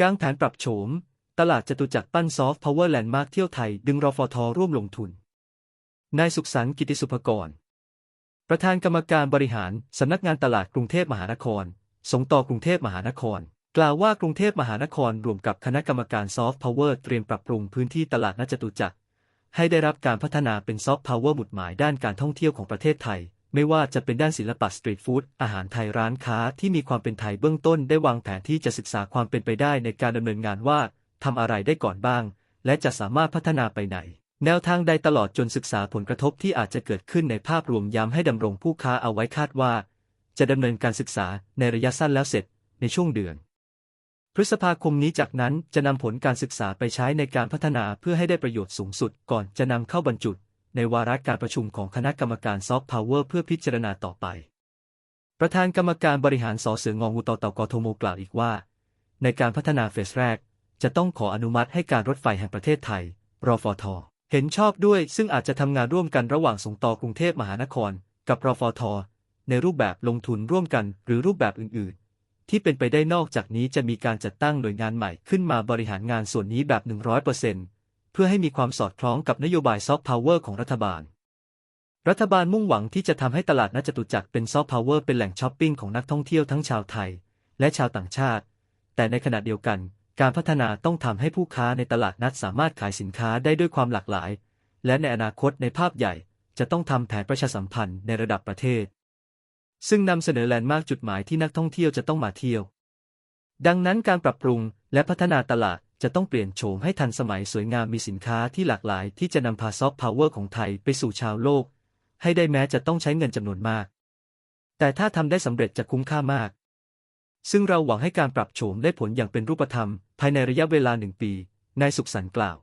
กางแผนปรับโฉม ตลาดจตุจักรปั้นซอฟต์พาวเวอร์แลนด์มาร์คเที่ยวไทย ดึงรอฟทอร่วมลงทุน นายสุขสันต์กิติสุภกร ประธานกรรมการบริหาร สำนักงานตลาดกรุงเทพมหานคร สงต่อกรุงเทพมหานคร กล่าวว่ากรุงเทพมหานครรวมกับคณะกรรมการซอฟต์พาวเวอร์เตรียมปรับปรุงพื้นที่ตลาดนัดจตุจักรให้ได้รับการพัฒนาเป็นซอฟต์พาวเวอร์หมุดหมายด้านการท่องเที่ยวของประเทศไทย ไม่ว่าจะเป็นด้านศิลปะสตรีทฟู้ดอาหารไทยร้านค้าที่มีความเป็นไทยเบื้องต้นได้วางแผนที่จะศึกษาความเป็นไปได้ในการดำเนินงานว่าทำอะไรได้ก่อนบ้าง และจะสามารถพัฒนาไปไหน แนวทางใดตลอดจนศึกษาผลกระทบที่อาจจะเกิดขึ้นในภาพรวมย้ำให้ดำรงผู้ค้าเอาไว้คาดว่า จะดำเนินการศึกษาในระยะสั้นแล้วเสร็จในช่วงเดือนพฤษภาคมนี้จากนั้นจะนำผลการศึกษาไปใช้ในการพัฒนาเพื่อให้ได้ประโยชน์สูงสุดก่อนจะนำเข้าบรรจุ ในวาระการประชุมของคณะกรรมการซอฟต์พาวเวอร์เพื่อพิจารณาต่อไป ประธานกรรมการบริหารสอเสืององูต่อต่อกทมกล่าวอีกว่า ในการพัฒนาเฟสแรก จะต้องขออนุมัติให้การรถไฟแห่งประเทศไทย รฟท เห็นชอบด้วย ซึ่งอาจจะทำงานร่วมกันระหว่างสงต่อกรุงเทพมหานคร กับรฟท ในรูปแบบลงทุนร่วมกันหรือรูปแบบอื่น ๆ ที่เป็นไปได้นอกจากนี้จะมีการจัดตั้งหน่วยงานใหม่ขึ้นมาบริหารงานส่วนนี้แบบ 100%เพื่อให้มีความสอดคล้องกับนโยบายซอฟต์พาวเวอร์ของรัฐบาล รัฐบาลมุ่งหวังที่จะทำให้ตลาดนัดจตุจักรเป็นซอฟต์พาวเวอร์เป็นแหล่งช้อปปิ้งของนักท่องเที่ยวทั้งชาวไทย และชาวต่างชาติ แต่ในขณะเดียวกัน การพัฒนาต้องทำให้ผู้ค้าในตลาดนัดสามารถขายสินค้าได้ด้วยความหลากหลาย และในอนาคตในภาพใหญ่ จะต้องทำแผนประชาสัมพันธ์ในระดับประเทศ ซึ่งนำเสนอแลนด์มาร์กจุดหมายที่นักท่องเที่ยวจะต้องมาเที่ยว ดังนั้นการปรับปรุงและพัฒนาตลาด จะต้องเปลี่ยนโฉมให้ทันสมัยสวยงามมีสินค้าที่หลากหลายที่จะนำพาซอฟต์พาวเวอร์ของไทยไปสู่ชาวโลก ให้ได้แม้จะต้องใช้เงินจำนวนมาก แต่ถ้าทำได้สำเร็จจะคุ้มค่ามาก ซึ่งเราหวังให้การปรับโฉมได้ผลอย่างเป็นรูปธรรม ภายในระยะเวลาหนึ่งปี นายสุขสันต์กล่าว